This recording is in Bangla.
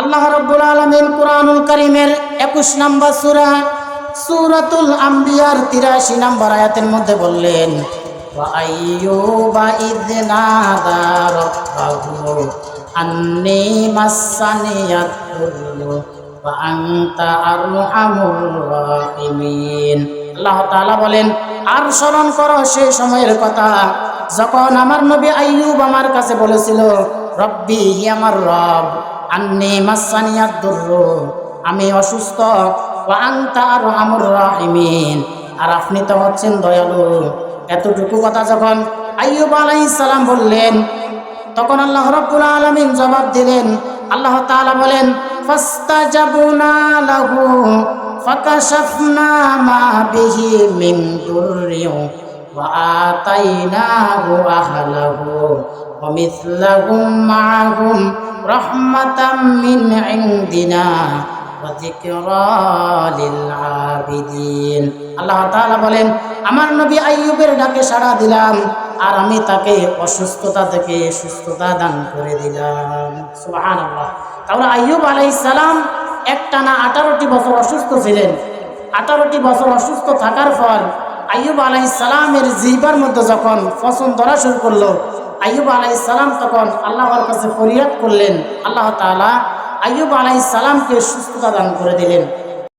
আল্লাহ রাব্বুল আলামিন কুরআনুল কারীমের 21 নম্বর সূরা, সুরাতুল আম্বিয়ার 83 নম্বর আয়াতের মধ্যে বললেন আল্লাহ বলেন, আর স্মরণ করো সেই সময়ের কথা, যখন আমার নবী আইয়ুব আমার কাছে বলেছিল, রব্বি আমার রব। আন্নি মাসানিয়াত দুর্রু আমি অসুস্থ ও আমর রাহিমিন। আর আপনি তো হচ্ছেন দয়ালু। এতটুকু কথা যখন আইয়ুব আলাইহিস সালাম বললেন, তখন আল্লাহ রাব্বুল আলামিন জবাব দিলেন, আল্লাহ তাআলা বলেন, ফাস্তাজাবনা লাহু ফাকাশাফনা মা বিহি মিন দুররিন আহলাহু ওয়া মিসলাহুম মাআহুম রাহমাতাম মিন ইনদিনা ওয়া যিকরা আল্লাহ তাআলা বলেন, আমার নবী আইয়ুবের ডাকে সাড়া দিলাম আর আমি তাকে অসুস্থতা থেকে সুস্থতা দান করে দিলাম। সুবহানাল্লাহ। তাহলে আইয়ুব আলাইহিস সালাম একটানা আঠারোটি বছর অসুস্থ ছিলেন। আঠারোটি বছর অসুস্থ থাকার পর আইয়ুব আলাই সালামের জিবার মধ্যে যখন ফসল ধরা শুরু করল আইব আলাই সালাম তখন আল্লাহর কাছে ফরিয়াদ করলেন। আল্লাহ তালা আইব আলাই সালামকে সুস্থতা দান করে দিলেন।